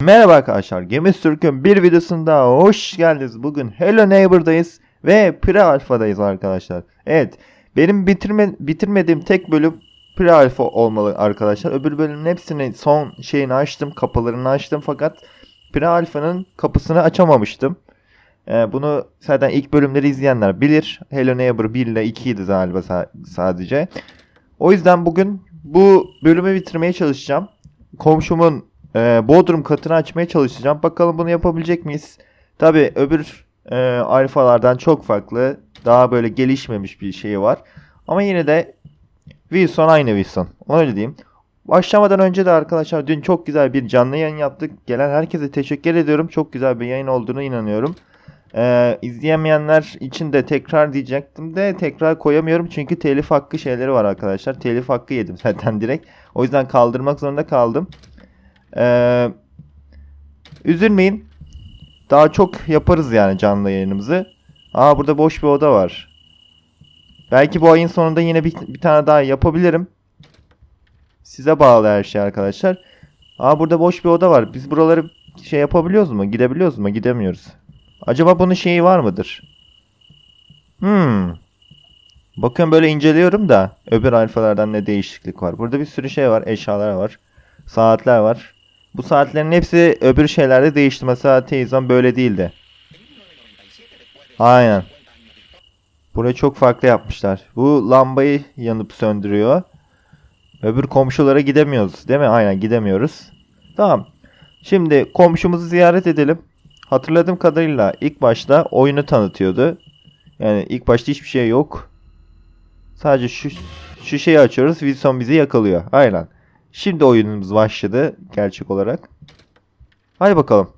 Merhaba arkadaşlar, Gemiz Türk'ün bir videosunda hoş geldiniz. Bugün Hello Neighbor'dayız ve Pre-Alpha'dayız arkadaşlar. Evet, benim bitirme, bitirmediğim tek bölüm Pre-Alpha olmalı arkadaşlar. Öbür bölümün hepsini son şeyini açtım, kapılarını açtım fakat Pre-Alpha'nın kapısını açamamıştım. Ee, bunu zaten ilk bölümleri izleyenler bilir. Hello Neighbor 1 ile 2 idi galiba sa- sadece. O yüzden bugün bu bölümü bitirmeye çalışacağım. Komşumun e, Bodrum katını açmaya çalışacağım. Bakalım bunu yapabilecek miyiz? Tabi öbür e, alfalardan çok farklı. Daha böyle gelişmemiş bir şey var. Ama yine de Wilson aynı Wilson. Öyle diyeyim. Başlamadan önce de arkadaşlar dün çok güzel bir canlı yayın yaptık. Gelen herkese teşekkür ediyorum. Çok güzel bir yayın olduğunu inanıyorum. Ee, izleyemeyenler için de tekrar diyecektim de tekrar koyamıyorum çünkü telif hakkı şeyleri var arkadaşlar. Telif hakkı yedim zaten direkt. O yüzden kaldırmak zorunda kaldım. Ee, üzülmeyin. Daha çok yaparız yani canlı yayınımızı. Aa burada boş bir oda var. Belki bu ayın sonunda yine bir, bir tane daha yapabilirim. Size bağlı her şey arkadaşlar. Aa burada boş bir oda var. Biz buraları şey yapabiliyoruz mu? Gidebiliyoruz mu? Gidemiyoruz. Acaba bunun şeyi var mıdır? Hmm. Bakın böyle inceliyorum da öbür alfalardan ne değişiklik var. Burada bir sürü şey var. Eşyalar var. Saatler var. Bu saatlerin hepsi öbür şeylerde değişti. Mesela teyzem böyle değildi. Aynen. Burayı çok farklı yapmışlar. Bu lambayı yanıp söndürüyor. Öbür komşulara gidemiyoruz değil mi? Aynen gidemiyoruz. Tamam. Şimdi komşumuzu ziyaret edelim. Hatırladığım kadarıyla ilk başta oyunu tanıtıyordu. Yani ilk başta hiçbir şey yok. Sadece şu şu şeyi açıyoruz. Wilson bizi yakalıyor. Aynen. Şimdi oyunumuz başladı gerçek olarak. Hadi bakalım.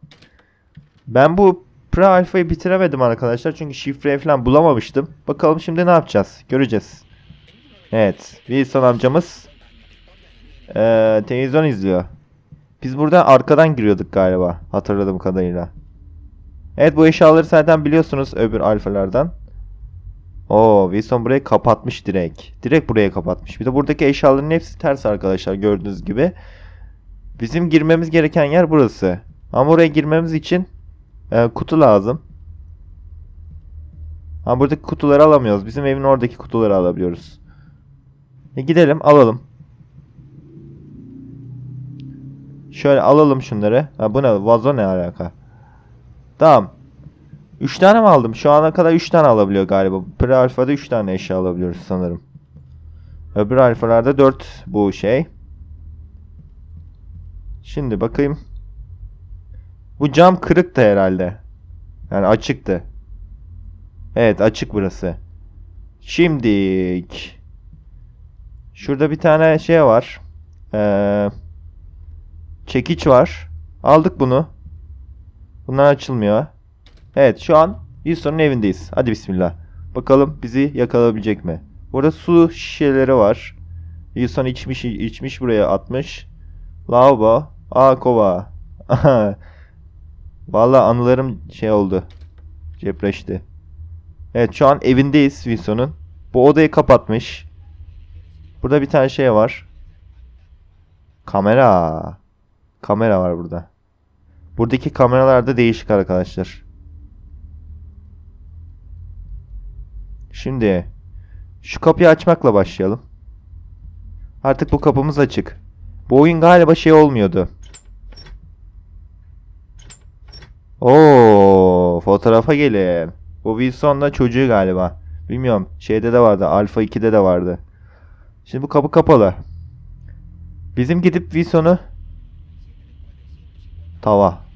Ben bu pre alfayı bitiremedim arkadaşlar. Çünkü şifreyi falan bulamamıştım. Bakalım şimdi ne yapacağız? Göreceğiz. Evet. Wilson amcamız eee, televizyon izliyor. Biz buradan arkadan giriyorduk galiba. Hatırladığım kadarıyla. Evet bu eşyaları zaten biliyorsunuz öbür alfalardan. Oo Wilson burayı kapatmış direkt. Direkt buraya kapatmış. Bir de buradaki eşyaların hepsi ters arkadaşlar gördüğünüz gibi. Bizim girmemiz gereken yer burası. Ama oraya girmemiz için e, kutu lazım. Ama buradaki kutuları alamıyoruz. Bizim evin oradaki kutuları alabiliyoruz. E, gidelim alalım. Şöyle alalım şunları. Ha, bu ne? Vazo ne alaka? Tamam. 3 tane mi aldım? Şu ana kadar 3 tane alabiliyor galiba. Pre alfada 3 tane eşya alabiliyoruz sanırım. Öbür alfalarda 4 bu şey. Şimdi bakayım. Bu cam kırıktı herhalde. Yani açıktı. Evet açık burası. Şimdik. Şurada bir tane şey var. Ee, çekiç var. Aldık bunu. Bunlar açılmıyor. Evet şu an Wilson'un evindeyiz. Hadi bismillah. Bakalım bizi yakalayabilecek mi? Burada su şişeleri var. Wilson içmiş içmiş buraya atmış. Lavabo. Aa kova. Vallahi anılarım şey oldu. Cepreşti. Evet şu an evindeyiz Wilson'un. Bu odayı kapatmış. Burada bir tane şey var. Kamera. Kamera var burada. Buradaki kameralar da değişik arkadaşlar. Şimdi şu kapıyı açmakla başlayalım. Artık bu kapımız açık. Bu oyun galiba şey olmuyordu. Oo, fotoğrafa gelin. Bu Wilson'la çocuğu galiba. Bilmiyorum. Şeyde de vardı. Alpha 2'de de vardı. Şimdi bu kapı kapalı. Bizim gidip Wilson'u Tava.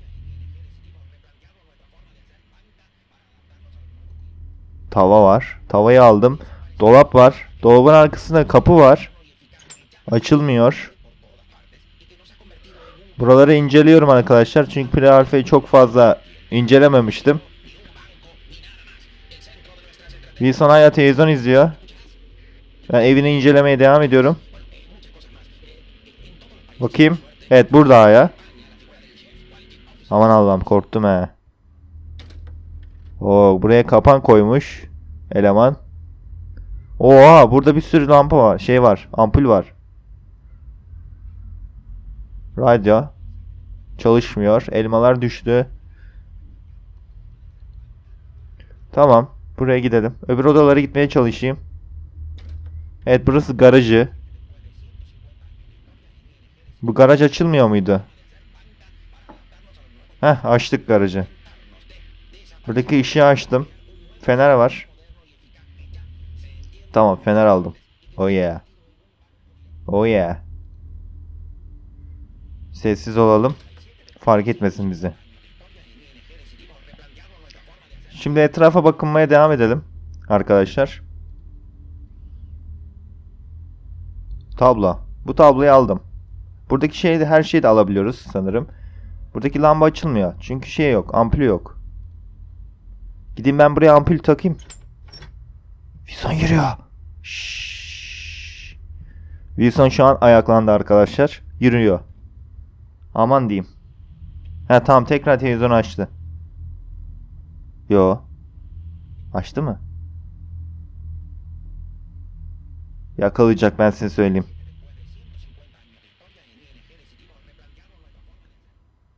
Tava var. Tavayı aldım. Dolap var. Dolabın arkasında kapı var. Açılmıyor. Buraları inceliyorum arkadaşlar. Çünkü pre çok fazla incelememiştim. Wilson hala televizyon izliyor. Ben evini incelemeye devam ediyorum. Bakayım. Evet burada hala. Aman Allah'ım korktum he. Oo buraya kapan koymuş eleman. Oha burada bir sürü lampa var. Şey var. Ampul var. Radyo. Çalışmıyor. Elmalar düştü. Tamam. Buraya gidelim. Öbür odalara gitmeye çalışayım. Evet burası garajı. Bu garaj açılmıyor muydu? Heh açtık garajı. Buradaki ışığı açtım. Fener var. Tamam fener aldım. Oh yeah. Oh yeah. Sessiz olalım. Fark etmesin bizi. Şimdi etrafa bakınmaya devam edelim. Arkadaşlar. Tablo. Bu tabloyu aldım. Buradaki şeyi de her şeyi de alabiliyoruz sanırım. Buradaki lamba açılmıyor. Çünkü şey yok. Ampul yok. Gideyim ben buraya ampul takayım. Wilson yürüyor. Şşş. Wilson şu an ayaklandı arkadaşlar. Yürüyor. Aman diyeyim. Ha tamam tekrar televizyonu açtı. Yo. Açtı mı? Yakalayacak ben size söyleyeyim.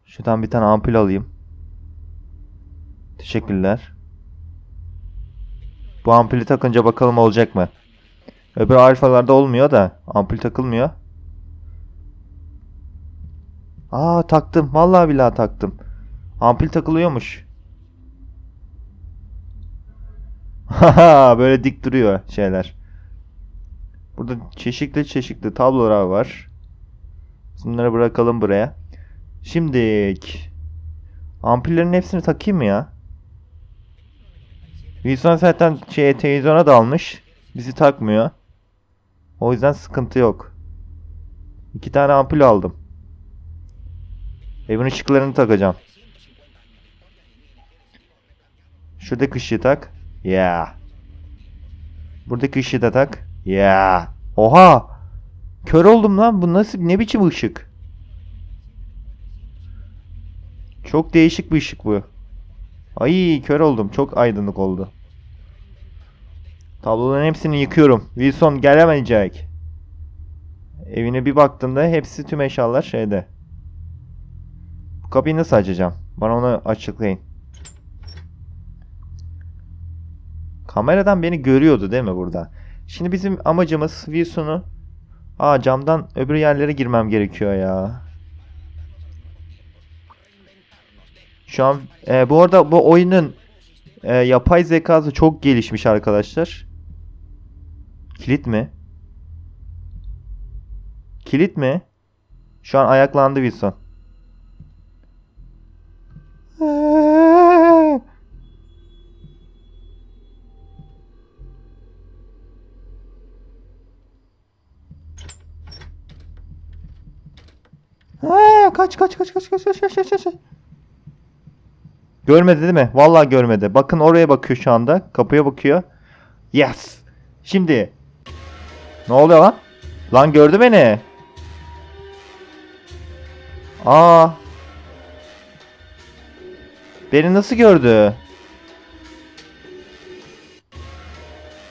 Şuradan bir tane ampul alayım. Teşekkürler. Bu ampulü takınca bakalım olacak mı? Öbür alfalarda olmuyor da ampul takılmıyor. Aa taktım. Vallahi billahi taktım. Ampul takılıyormuş. Haha böyle dik duruyor şeyler. Burada çeşitli çeşitli tablolar var. Bunları bırakalım buraya. Şimdilik ampullerin hepsini takayım mı ya? Wilson zaten şeye televizyona dalmış. Bizi takmıyor. O yüzden sıkıntı yok. İki tane ampul aldım. Evin ışıklarını takacağım. Şuradaki ışığı tak. Ya. Yeah. Buradaki ışığı da tak. Ya. Yeah. Oha. Kör oldum lan. Bu nasıl ne biçim ışık? Çok değişik bir ışık bu. Ay kör oldum. Çok aydınlık oldu. Tabloların hepsini yıkıyorum. Wilson gelemeyecek. Evine bir baktığında hepsi tüm eşyalar şeyde. Bu kapıyı nasıl açacağım? Bana onu açıklayın. Kameradan beni görüyordu değil mi burada? Şimdi bizim amacımız Wilson'u Aa camdan öbür yerlere girmem gerekiyor ya. Şu an e, bu arada bu oyunun e, yapay zekası çok gelişmiş arkadaşlar. Kilit mi? Kilit mi? Şu an ayaklandı Wilson. Aa, kaç kaç kaç kaç kaç kaç kaç kaç kaç. Görmedi değil mi? Vallahi görmedi. Bakın oraya bakıyor şu anda. Kapıya bakıyor. Yes. Şimdi. Ne oluyor lan? Lan gördü beni. Aa. Beni nasıl gördü?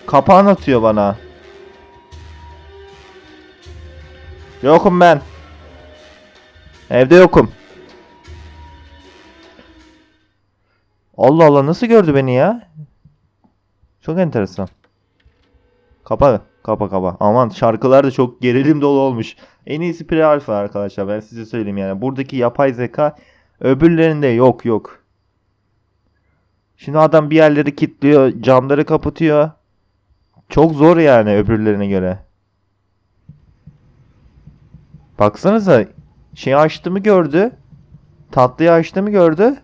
Kapağını atıyor bana. Yokum ben. Evde yokum. Allah Allah nasıl gördü beni ya? Çok enteresan. Kapa, kapa, kapa. Aman şarkılar da çok gerilim dolu olmuş. En iyisi pre-alpha arkadaşlar ben size söyleyeyim yani. Buradaki yapay zeka öbürlerinde yok yok. Şimdi adam bir yerleri kilitliyor, camları kapatıyor. Çok zor yani öbürlerine göre. Baksanıza şey açtığımı gördü. Tatlıyı açtığımı gördü.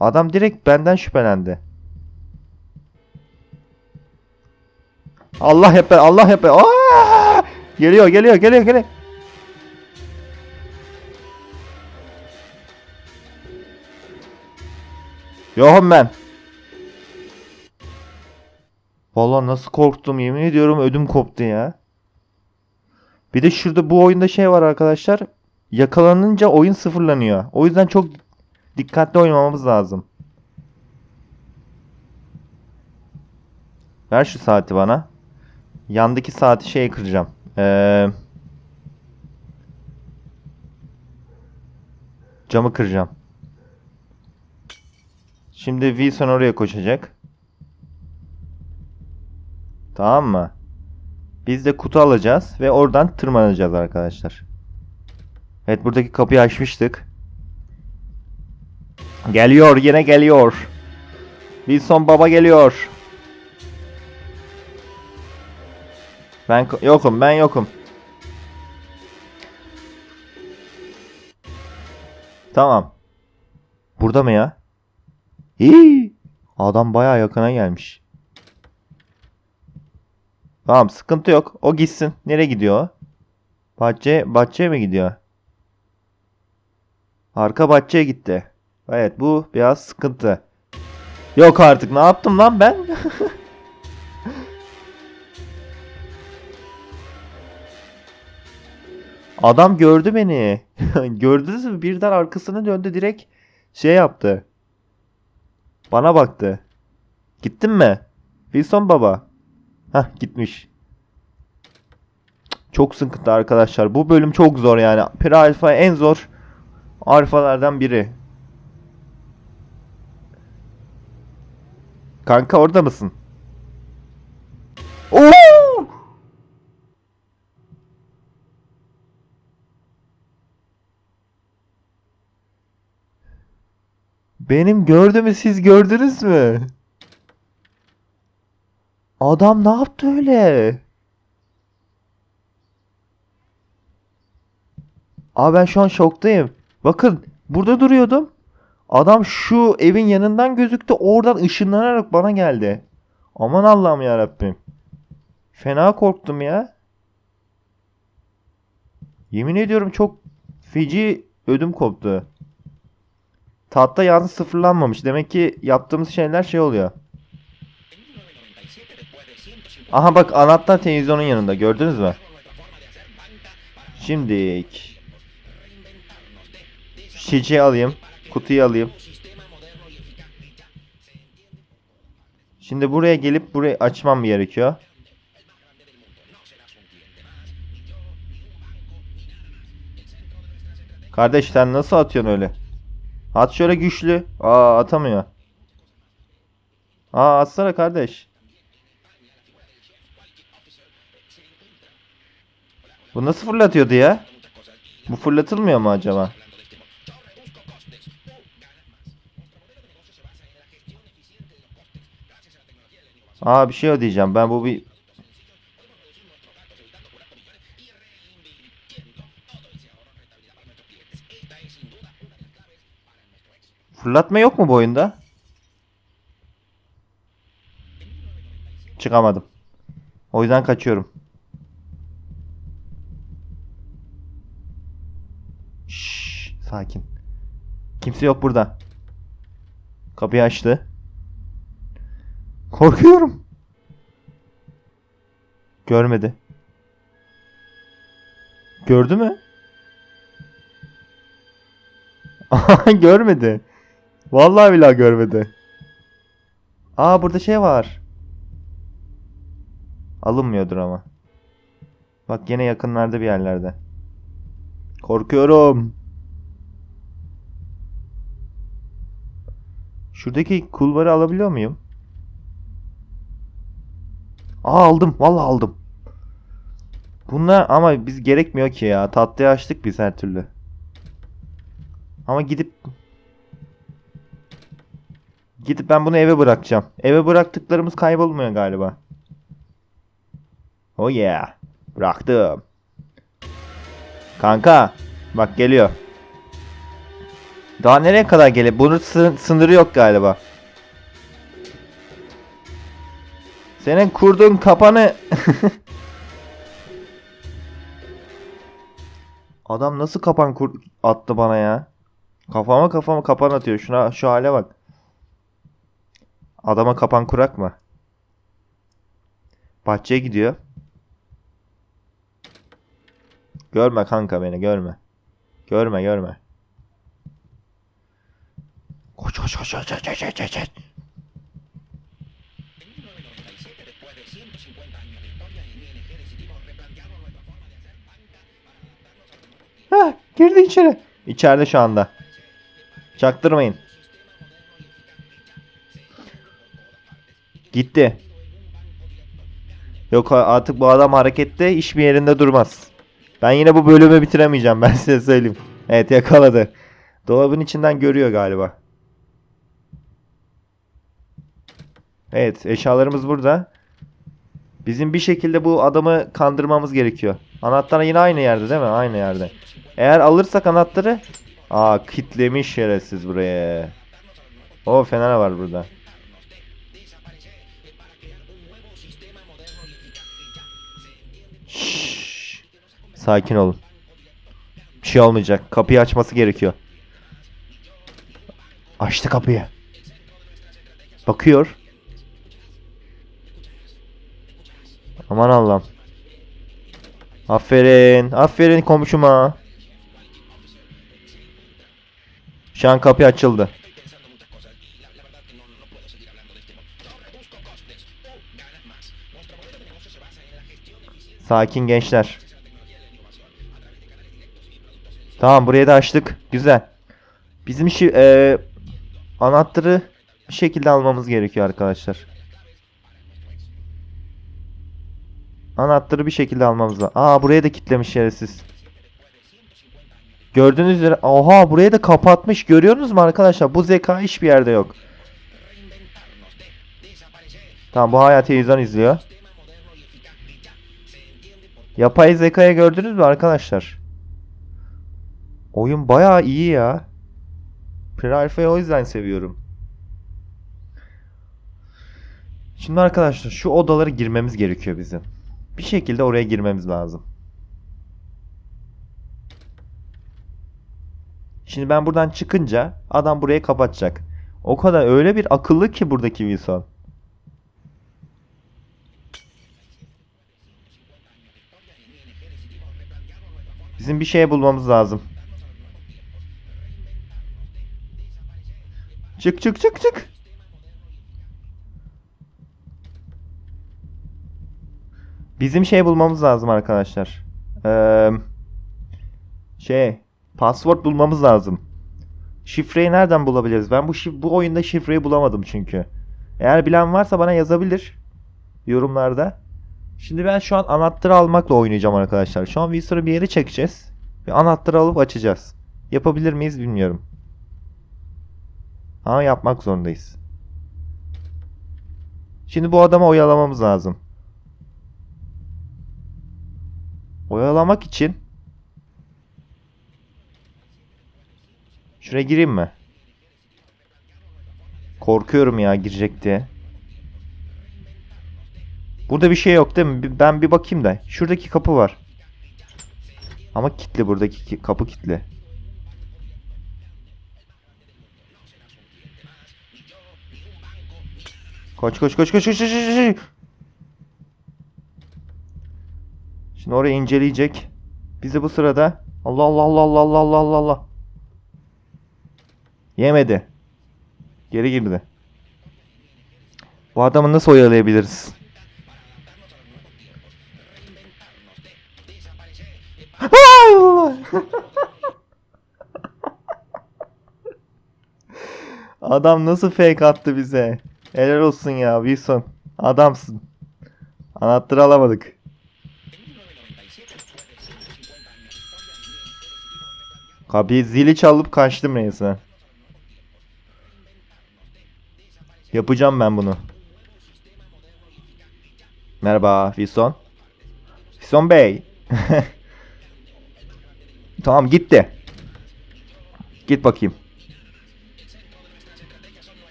Adam direkt benden şüphelendi. Allah hep Allah hep! Geliyor geliyor geliyor geliyor. Yokum ben. Vallahi nasıl korktum yemin ediyorum ödüm koptu ya. Bir de şurada bu oyunda şey var arkadaşlar. Yakalanınca oyun sıfırlanıyor. O yüzden çok dikkatli oynamamız lazım. Ver şu saati bana. Yandaki saati şey kıracağım. Ee, Camı kıracağım. Şimdi Wilson oraya koşacak. Tamam mı? Biz de kutu alacağız ve oradan tırmanacağız arkadaşlar. Evet buradaki kapıyı açmıştık. Geliyor yine geliyor. Wilson baba geliyor. Ben yokum ben yokum. Tamam. Burada mı ya? İyi. Adam bayağı yakına gelmiş. Tamam sıkıntı yok. O gitsin. Nereye gidiyor? Bahçe, bahçeye mi gidiyor? Arka bahçeye gitti. Evet bu biraz sıkıntı. Yok artık ne yaptım lan ben? Adam gördü beni. Gördünüz mü? Birden arkasını döndü direkt şey yaptı. Bana baktı. Gittin mi? Wilson baba. Hah gitmiş. Çok sıkıntı arkadaşlar. Bu bölüm çok zor yani. Pre alfa en zor alfalardan biri. Kanka orada mısın? Benim gördüğümü siz gördünüz mü? Adam ne yaptı öyle? Abi ben şu an şoktayım. Bakın burada duruyordum. Adam şu evin yanından gözüktü. Oradan ışınlanarak bana geldi. Aman Allah'ım ya Rabbim. Fena korktum ya. Yemin ediyorum çok feci ödüm koptu. Tahta yalnız sıfırlanmamış. Demek ki yaptığımız şeyler şey oluyor. Aha bak anahtar televizyonun yanında. Gördünüz mü? Şimdi şişeyi alayım. Kutuyu alayım. Şimdi buraya gelip burayı açmam gerekiyor. Kardeş sen nasıl atıyorsun öyle? At şöyle güçlü. Aa atamıyor. Aa atsana kardeş. Bu nasıl fırlatıyordu ya? Bu fırlatılmıyor mu acaba? Aa bir şey ödeyeceğim. Ben bu bir Fırlatma yok mu bu oyunda? Çıkamadım. O yüzden kaçıyorum. Şşş, sakin. Kimse yok burada. Kapıyı açtı. Korkuyorum. Görmedi. Gördü mü? Görmedi. Vallahi billahi görmedi. Aa burada şey var. Alınmıyordur ama. Bak gene yakınlarda bir yerlerde. Korkuyorum. Şuradaki kulvarı alabiliyor muyum? Aa aldım. Vallahi aldım. Bunlar ama biz gerekmiyor ki ya. Tatlıyı açtık biz her türlü. Ama gidip Gidip ben bunu eve bırakacağım. Eve bıraktıklarımız kaybolmuyor galiba. Oh yeah. Bıraktım. Kanka. Bak geliyor. Daha nereye kadar geliyor? Bunun sı- sınırı yok galiba. Senin kurduğun kapanı... Adam nasıl kapan kur attı bana ya? Kafama kafama kapan atıyor. Şuna şu hale bak. Adama kapan kurak mı? Bahçeye gidiyor. Görme kanka beni görme. Görme görme. Koş koş koş koş koş koş koş koş. Ha, girdi içeri. İçeride şu anda. Çaktırmayın. Gitti. Yok artık bu adam harekette hiçbir yerinde durmaz. Ben yine bu bölümü bitiremeyeceğim ben size söyleyeyim. Evet yakaladı. Dolabın içinden görüyor galiba. Evet eşyalarımız burada. Bizim bir şekilde bu adamı kandırmamız gerekiyor. Anahtar yine aynı yerde değil mi? Aynı yerde. Eğer alırsak anahtarı... Aa kitlemiş şerefsiz buraya. O fener var burada. Sakin olun. Bir şey olmayacak. Kapıyı açması gerekiyor. Açtı kapıyı. Bakıyor. Aman Allah'ım. Aferin. Aferin komşuma. Şu an kapı açıldı. Sakin gençler. Tamam burayı da açtık. Güzel. Bizim işi e, anahtarı bir şekilde almamız gerekiyor arkadaşlar. Anahtarı bir şekilde almamız lazım. Aa buraya da kilitlemiş şerefsiz. Gördüğünüz üzere oha burayı da kapatmış. Görüyorsunuz mu arkadaşlar? Bu zeka hiçbir yerde yok. Tamam bu hala televizyon izliyor. Yapay zekayı gördünüz mü arkadaşlar? Oyun bayağı iyi ya. Pre-Alpha'yı o yüzden seviyorum. Şimdi arkadaşlar şu odalara girmemiz gerekiyor bizim. Bir şekilde oraya girmemiz lazım. Şimdi ben buradan çıkınca adam burayı kapatacak. O kadar öyle bir akıllı ki buradaki Wilson. Bizim bir şey bulmamız lazım. Çık çık çık çık. Bizim şey bulmamız lazım arkadaşlar. Ee, şey, password bulmamız lazım. Şifreyi nereden bulabiliriz? Ben bu bu oyunda şifreyi bulamadım çünkü. Eğer bilen varsa bana yazabilir yorumlarda. Şimdi ben şu an anahtarı almakla oynayacağım arkadaşlar. Şu an Whisper'ı bir yere çekeceğiz. Ve anahtarı alıp açacağız. Yapabilir miyiz bilmiyorum. Ama yapmak zorundayız. Şimdi bu adamı oyalamamız lazım. Oyalamak için Şuraya gireyim mi? Korkuyorum ya girecek diye. Burada bir şey yok değil mi? Ben bir bakayım da. Şuradaki kapı var. Ama kilitli buradaki ki- kapı kilitli. Koş koş koş koş koş koş koş. Şimdi orayı inceleyecek. Bizi bu sırada Allah Allah Allah Allah Allah Allah Allah Allah. Yemedi. Geri girdi. Bu adamı nasıl oyalayabiliriz? Adam nasıl fake attı bize? Helal olsun ya Wilson. Adamsın. Anahtarı alamadık. Kapıyı zili çalıp kaçtım neyse. Yapacağım ben bunu. Merhaba Wilson. Wilson Bey. tamam gitti. Git bakayım.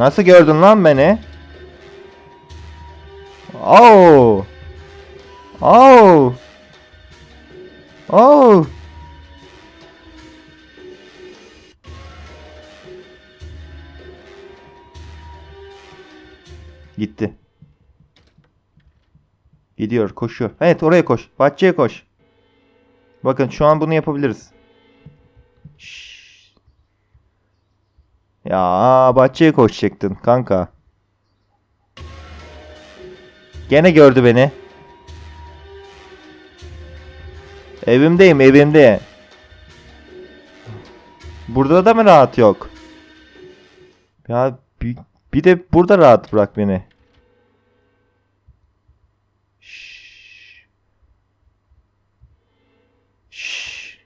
Nasıl gördün lan beni? Oo. Oo. Oo. Gitti. Gidiyor, koşuyor. Evet, oraya koş. Bahçeye koş. Bakın şu an bunu yapabiliriz. Şşş. Ya bahçeye koşacaktın kanka. Gene gördü beni. Evimdeyim, evimde. Burada da mı rahat yok? Ya bir, bir de burada rahat bırak beni. Şşş. Şşş.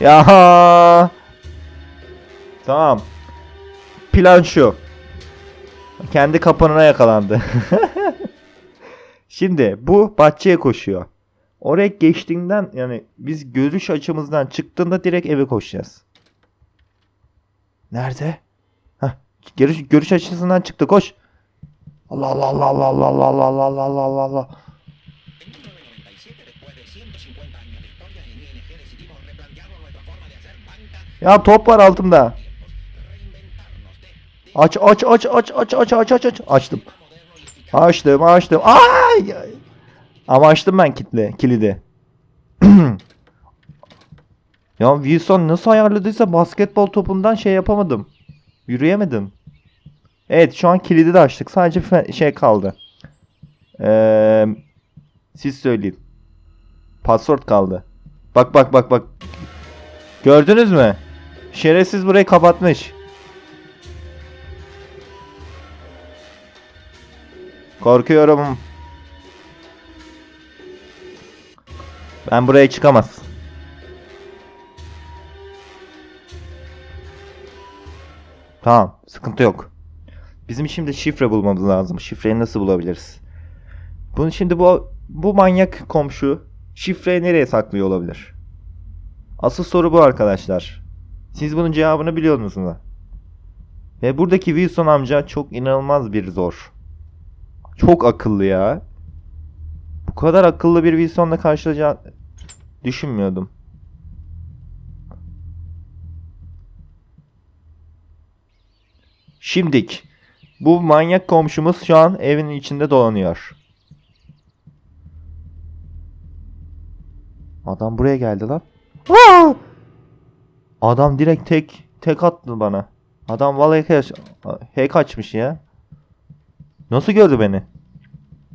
Ya. Tamam. Plan şu. Kendi kapanına yakalandı. Şimdi bu bahçeye koşuyor. Oraya geçtiğinden yani biz görüş açımızdan çıktığında direkt eve koşacağız. Nerede? Heh, görüş, görüş açısından çıktı koş. Allah Allah Allah Allah Allah Allah Allah Allah Allah Allah Allah Allah. Ya top var altımda. Aç aç aç aç aç aç aç aç aç açtım. Açtım açtım. Ay! Ama açtım ben kitle, kilidi. ya Wilson nasıl ayarladıysa basketbol topundan şey yapamadım. Yürüyemedim. Evet şu an kilidi de açtık. Sadece şey kaldı. Ee, siz söyleyin. Password kaldı. Bak bak bak bak. Gördünüz mü? Şerefsiz burayı kapatmış. Korkuyorum. Ben buraya çıkamaz. Tamam, sıkıntı yok. Bizim şimdi şifre bulmamız lazım. Şifreyi nasıl bulabiliriz? Bunu şimdi bu bu manyak komşu şifreyi nereye saklıyor olabilir? Asıl soru bu arkadaşlar. Siz bunun cevabını biliyor musunuz? Ve buradaki Wilson amca çok inanılmaz bir zor. Çok akıllı ya. Bu kadar akıllı bir Wilson'la karşılaşacağını düşünmüyordum. Şimdik. Bu manyak komşumuz şu an evin içinde dolanıyor. Adam buraya geldi lan. Aa! Adam direkt tek tek attı bana. Adam vallahi hack, hack açmış ya. Nasıl gördü beni?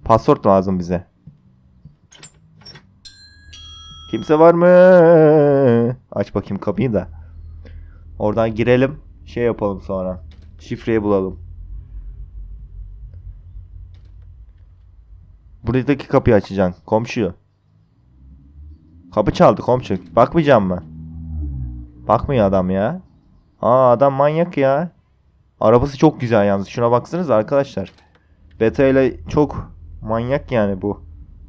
Password lazım bize. Kimse var mı? Aç bakayım kapıyı da. Oradan girelim. Şey yapalım sonra. Şifreyi bulalım. Buradaki kapıyı açacaksın. Komşu. Kapı çaldı komşu. Bakmayacağım mı? Bakmıyor adam ya. Aa adam manyak ya. Arabası çok güzel yalnız. Şuna baksanız arkadaşlar. Beta ile çok manyak yani bu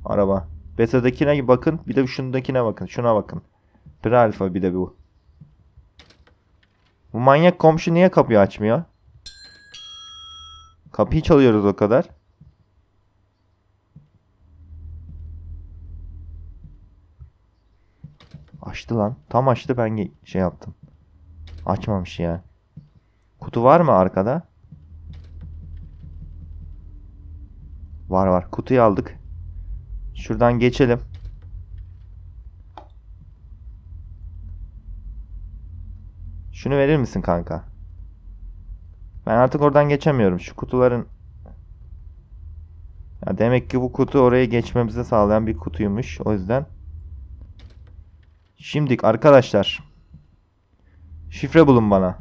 araba. Beta'dakine bakın. Bir de şundakine bakın. Şuna bakın. Bir alfa bir de bu. Bu manyak komşu niye kapıyı açmıyor? Kapıyı çalıyoruz o kadar. Açtı lan. Tam açtı ben şey yaptım. Açmamış ya. Kutu var mı arkada? Var var. Kutuyu aldık. Şuradan geçelim. Şunu verir misin kanka? Ben artık oradan geçemiyorum. Şu kutuların ya demek ki bu kutu oraya geçmemizi sağlayan bir kutuymuş. O yüzden Şimdi arkadaşlar şifre bulun bana.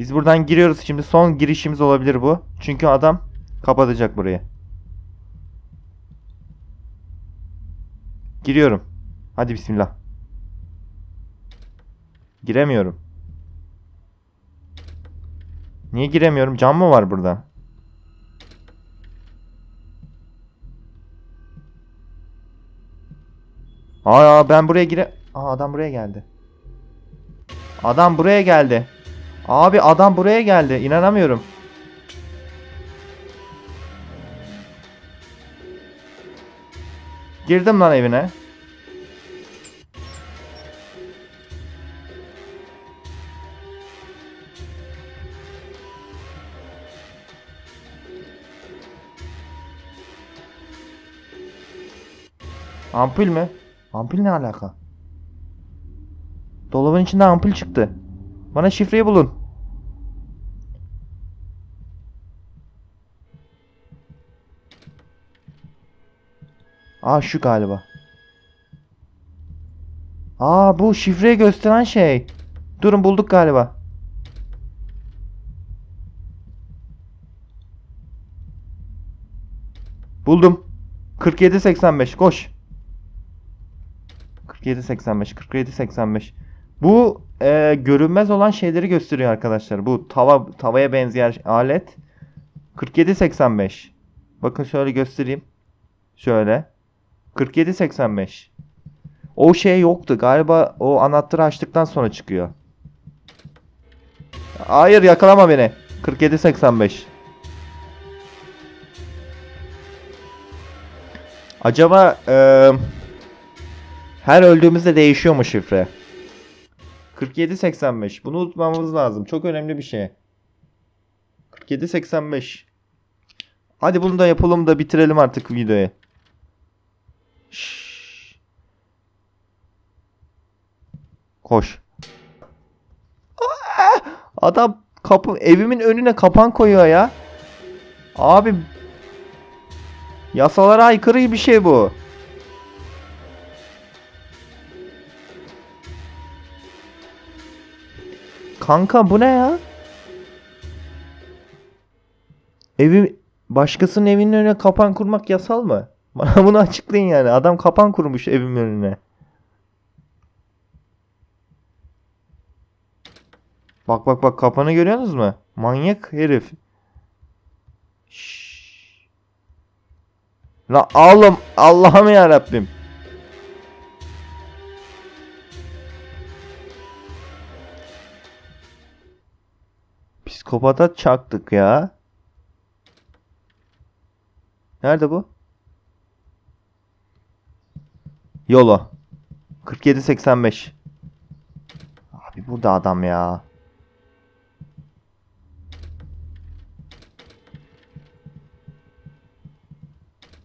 Biz buradan giriyoruz şimdi. Son girişimiz olabilir bu. Çünkü adam kapatacak burayı. Giriyorum. Hadi bismillah. Giremiyorum. Niye giremiyorum? Cam mı var burada? Aa ben buraya gire... Aa adam buraya geldi. Adam buraya geldi. Abi adam buraya geldi. İnanamıyorum. Girdim lan evine. Ampul mü? Ampul ne alaka? Dolabın içinde ampul çıktı. Bana şifreyi bulun. Aa şu galiba. Aa bu şifreyi gösteren şey. Durun bulduk galiba. Buldum. 4785 koş. 4785 4785. Bu e, görünmez olan şeyleri gösteriyor arkadaşlar. Bu tava tavaya benzeyen alet 4785. Bakın şöyle göstereyim. Şöyle. 4785. O şey yoktu. Galiba o anahtarı açtıktan sonra çıkıyor. Hayır yakalama beni. 4785. Acaba eee, her öldüğümüzde değişiyor mu şifre? 4785. Bunu unutmamamız lazım. Çok önemli bir şey. 4785. Hadi bunu da yapalım da bitirelim artık videoyu. Şşş. Koş. Adam kapı evimin önüne kapan koyuyor ya. Abi yasalara aykırı bir şey bu. Kanka bu ne ya? Evi başkasının evinin önüne kapan kurmak yasal mı? Bana bunu açıklayın yani. Adam kapan kurmuş evimin önüne. Bak bak bak kapanı görüyorsunuz mu? Manyak herif. Şşş. La oğlum Allah'ım ya Rabbim. Psikopata çaktık ya. Nerede bu? Yolo. 4785. Abi burada adam ya.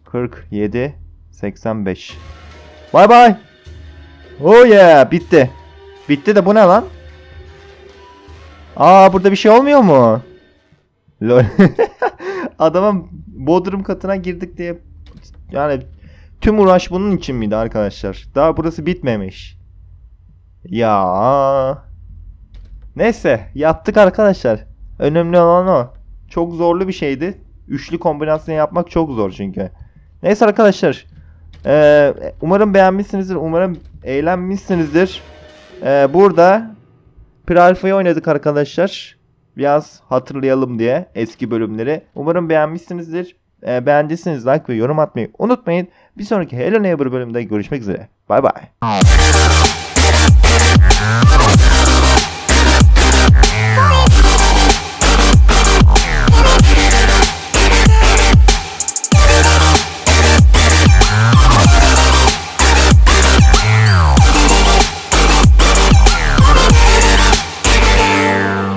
Kırk yedi seksen beş. Bay bay. Oh yeah bitti. Bitti de bu ne lan? Aa burada bir şey olmuyor mu? Lol. Adamın bodrum katına girdik diye yani tüm uğraş bunun için miydi arkadaşlar? Daha burası bitmemiş. Ya. Neyse yaptık arkadaşlar. Önemli olan o. Çok zorlu bir şeydi. Üçlü kombinasyon yapmak çok zor çünkü. Neyse arkadaşlar. Ee, umarım beğenmişsinizdir. Umarım eğlenmişsinizdir. Ee, burada Pre-Alpha'yı oynadık arkadaşlar. Biraz hatırlayalım diye eski bölümleri. Umarım beğenmişsinizdir. Ee, beğendiyseniz like ve yorum atmayı unutmayın. Bir sonraki Hello Neighbor bölümünde görüşmek üzere. Bay bay.